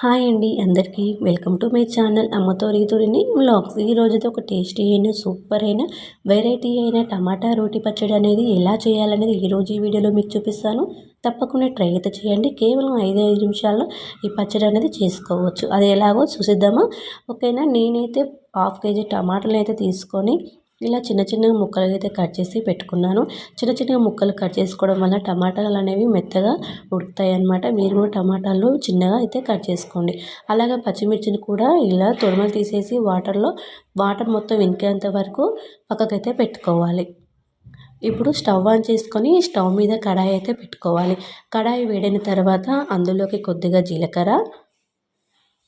Hi అండి అందరికీ welcome to my channel అమ్మతో రీతురిని వ్లాగ్స్. ఈరోజుతో ఒక టేస్టీ అయిన సూపర్ అయిన వెరైటీ అయిన టమాటా రోటి పచ్చడి అనేది ఎలా చేయాలనేది ఈరోజు ఈ వీడియోలో మీకు చూపిస్తాను. తప్పకుండా ట్రై అయితే చేయండి. కేవలం ఐదు ఐదు నిమిషాల్లో ఈ పచ్చడి అనేది చేసుకోవచ్చు. అది ఎలాగో చూసిద్దామా? ఓకేనా? నేనైతే హాఫ్ కేజీ టమాటాలు అయితే తీసుకొని ఇలా చిన్న చిన్న ముక్కలు అయితే కట్ చేసి పెట్టుకున్నాను. చిన్న చిన్న ముక్కలు కట్ చేసుకోవడం వల్ల టమాటాలు అనేవి మెత్తగా ఉడుకుతాయి అన్నమాట మీరు కూడా టమాటాలు చిన్నగా అయితే కట్ చేసుకోండి. అలాగే పచ్చిమిర్చిని కూడా ఇలా తొడమలు తీసేసి వాటర్లో వాటర్ మొత్తం ఇంకేంత వరకు పక్కకైతే పెట్టుకోవాలి. ఇప్పుడు స్టవ్ ఆన్ చేసుకొని స్టవ్ మీద కడాయి అయితే పెట్టుకోవాలి. కడాయి వేడిన తర్వాత అందులోకి కొద్దిగా జీలకర్ర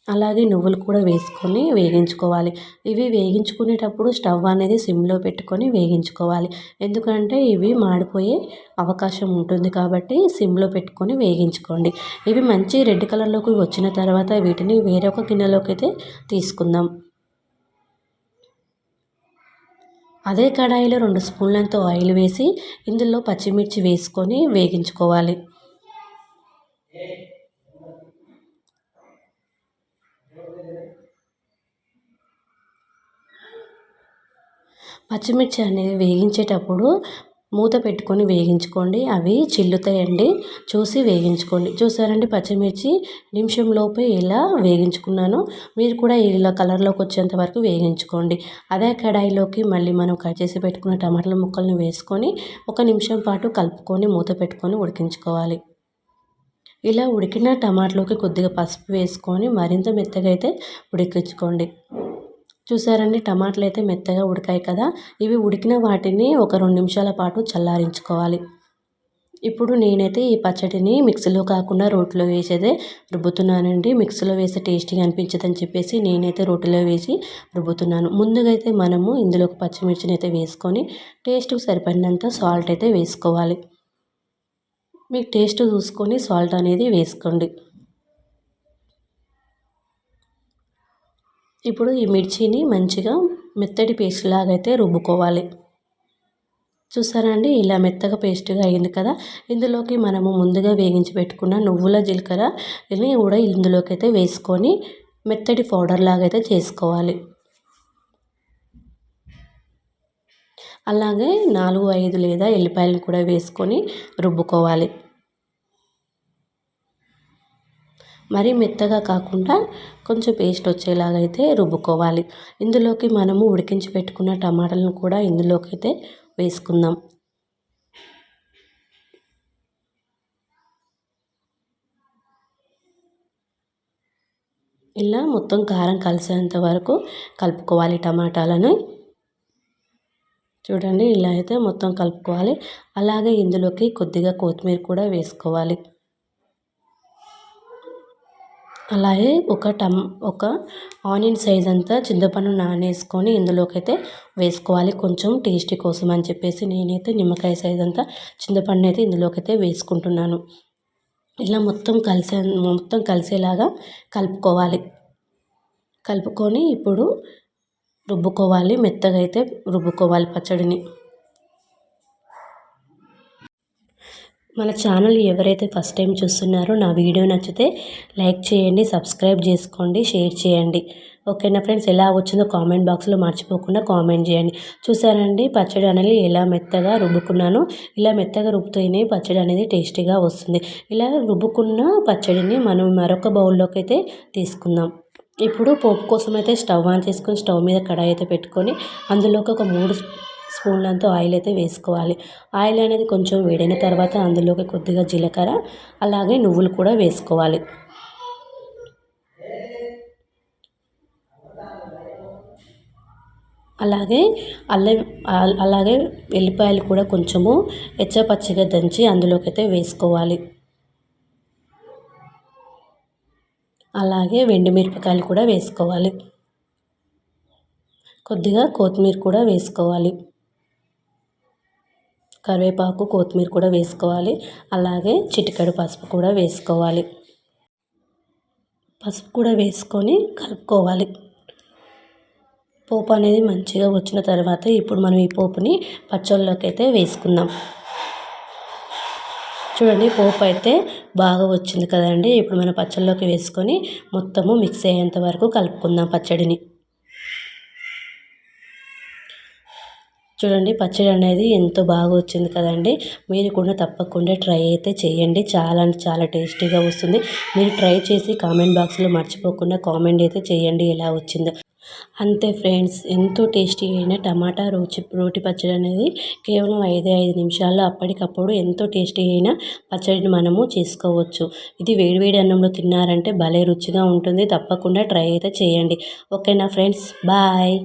అలాగే నువ్వులు కూడా వేసుకొని వేగించుకోవాలి. ఇవి వేగించుకునేటప్పుడు స్టవ్ అనేది సిమ్లో పెట్టుకొని వేగించుకోవాలి. ఎందుకంటే ఇవి మాడిపోయే అవకాశం ఉంటుంది కాబట్టి సిమ్లో పెట్టుకొని వేగించుకోండి. ఇవి మంచి రెడ్ కలర్లోకి వచ్చిన తర్వాత వీటిని వేరొక గిన్నెలోకి అయితే తీసుకుందాం. అదే కడాయిలో రెండు స్పూన్లంత ఆయిల్ వేసి ఇందులో పచ్చిమిర్చి వేసుకొని వేగించుకోవాలి. పచ్చిమిర్చి అనేది వేగించేటప్పుడు మూత పెట్టుకొని వేగించుకోండి. అవి చిల్లుతాయండి. చూసి వేగించుకోండి. చూసారండి? పచ్చిమిర్చి నిమిషం లోపే ఇలా వేగించుకున్నాను. మీరు కూడా ఇలా కలర్లోకి వచ్చేంత వరకు వేగించుకోండి. అదే కడాయిలోకి మళ్ళీ మనం కట్ చేసి పెట్టుకున్న టమాటాల ముక్కల్ని వేసుకొని ఒక నిమిషం పాటు కలుపుకొని మూత పెట్టుకొని ఉడికించుకోవాలి. ఇలా ఉడికిన టమాటాలోకి కొద్దిగా పసుపు వేసుకొని మరింత మెత్తగా అయితే ఉడికించుకోండి. చూసారండి టమాటాలు అయితే మెత్తగా ఉడికాయి కదా. ఇవి ఉడికిన వాటిని ఒక రెండు నిమిషాల పాటు చల్లారించుకోవాలి. ఇప్పుడు నేనైతే ఈ పచ్చడిని మిక్సీలో కాకుండా రోట్లో వేసేదే రుబ్బుతున్నానండి. మిక్సీలో వేసే టేస్టీగా అనిపించదని చెప్పేసి నేనైతే రోటిలో వేసి రుబ్బుతున్నాను. ముందుగా అయితే మనము ఇందులోకి పచ్చిమిర్చిని అయితే వేసుకొని టేస్ట్కి సరిపడినంత సాల్ట్ అయితే వేసుకోవాలి. మీకు టేస్ట్ చూసుకొని సాల్ట్ అనేది వేసుకోండి. ఇప్పుడు ఈ మిర్చిని మంచిగా మెత్తటి పేస్ట్ లాగా అయితే రుబ్బుకోవాలి. చూసారా అండి? ఇలా మెత్తగా పేస్ట్గా అయింది కదా? ఇందులోకి మనము ముందుగా వేగించి పెట్టుకున్న నువ్వుల జీలకర్రని కూడా ఇందులోకి అయితే వేసుకొని మెత్తటి పౌడర్ లాగా అయితే చేసుకోవాలి. అలాగే నాలుగు ఐదు లేదా ఎల్లిపాయలను కూడా వేసుకొని రుబ్బుకోవాలి. మరీ మెత్తగా కాకుండా కొంచెం పేస్ట్ వచ్చేలాగా అయితే రుబ్బుకోవాలి. ఇందులోకి మనము ఉడికించి పెట్టుకున్న టమాటాలను కూడా ఇందులోకి అయితే వేసుకుందాం. ఇలా మొత్తం కారం కలిసేంత వరకు కలుపుకోవాలి టమాటాలను. చూడండి ఇలా అయితే మొత్తం కలుపుకోవాలి. అలాగే ఇందులోకి కొద్దిగా కొత్తిమీర కూడా వేసుకోవాలి. అలాగే ఒక టమ్ ఒక ఆనియన్ సైజ్ అంతా చింతపండు నానేసుకొని ఇందులోకైతే వేసుకోవాలి. కొంచెం టేస్టీ కోసం అని చెప్పేసి నేనైతే నిమ్మకాయ సైజ్ అంతా చింతపండు అయితే ఇందులోకైతే వేసుకుంటున్నాను. ఇలా మొత్తం కలిసే మొత్తం కలిసేలాగా కలుపుకోవాలి. కలుపుకొని ఇప్పుడు రుబ్బుకోవాలి. మెత్తగా అయితే రుబ్బుకోవాలి పచ్చడిని. మన ఛానల్ ఎవరైతే ఫస్ట్ టైం చూస్తున్నారో నా వీడియో నచ్చితే లైక్ చేయండి సబ్స్క్రైబ్ చేసుకోండి షేర్ చేయండి. ఓకేనా ఫ్రెండ్స్? ఎలా వచ్చిందో కామెంట్ బాక్స్లో మర్చిపోకుండా కామెంట్ చేయండి. చూసారండి? పచ్చడి అనేది ఎలా మెత్తగా రుబ్బుకున్నాను ఇలా మెత్తగా రుబ్బుతూనే పచ్చడి అనేది టేస్టీగా వస్తుంది. ఇలా రుబ్బుకున్న పచ్చడిని మనం మరొక బౌల్లోకి అయితే తీసుకుందాం. ఇప్పుడు పోపు కోసం అయితే స్టవ్ ఆన్ చేసుకొని స్టవ్ మీద కడాయి అయితే పెట్టుకొని అందులోకి ఒక మూడు స్పూన్లంతా ఆయిల్ అయితే వేసుకోవాలి. ఆయిల్ అనేది కొంచెం వేడైన తర్వాత అందులోకి కొద్దిగా జీలకర్ర అలాగే నువ్వులు కూడా వేసుకోవాలి. అలాగే అల్లం అలాగే వెల్లిపాయలు కూడా కొంచెము ఎచ్చపచ్చిగా దంచి అందులోకి అయితే వేసుకోవాలి. అలాగే మిరపకాయలు కూడా వేసుకోవాలి. కొద్దిగా కొత్తిమీర కూడా వేసుకోవాలి. కరివేపాకు కొత్తిమీర కూడా వేసుకోవాలి. అలాగే చిటికెడు పసుపు కూడా వేసుకోవాలి. పసుపు కూడా వేసుకొని కలుపుకోవాలి. పోపు అనేది మంచిగా వచ్చిన తర్వాత ఇప్పుడు మనం ఈ పోపుని పచ్చళ్ళలోకి అయితే వేసుకుందాం. చూడండి పోపు అయితే బాగా వచ్చింది కదండి. ఇప్పుడు మనం పచ్చళ్ళలోకి వేసుకొని మొత్తము మిక్స్ అయ్యేంత వరకు కలుపుకుందాం పచ్చడిని. చూడండి పచ్చడి అనేది ఎంతో బాగా వచ్చింది కదండి. మీరు కూడా తప్పకుండా ట్రై అయితే చేయండి. చాలా అంటే చాలా టేస్టీగా వస్తుంది. మీరు ట్రై చేసి కామెంట్ బాక్స్లో మర్చిపోకుండా కామెంట్ అయితే చేయండి ఎలా వచ్చిందో. అంతే ఫ్రెండ్స్ ఎంతో టేస్టీ అయిన టమాటా రోచి రోటి పచ్చడి అనేది కేవలం ఐదే ఐదు నిమిషాల్లో అప్పటికప్పుడు ఎంతో టేస్టీ అయిన పచ్చడిని మనము చేసుకోవచ్చు. ఇది వేడివేడి అన్నంలో తిన్నారంటే భలే రుచిగా ఉంటుంది. తప్పకుండా ట్రై అయితే చేయండి. ఓకేనా ఫ్రెండ్స్? బాయ్.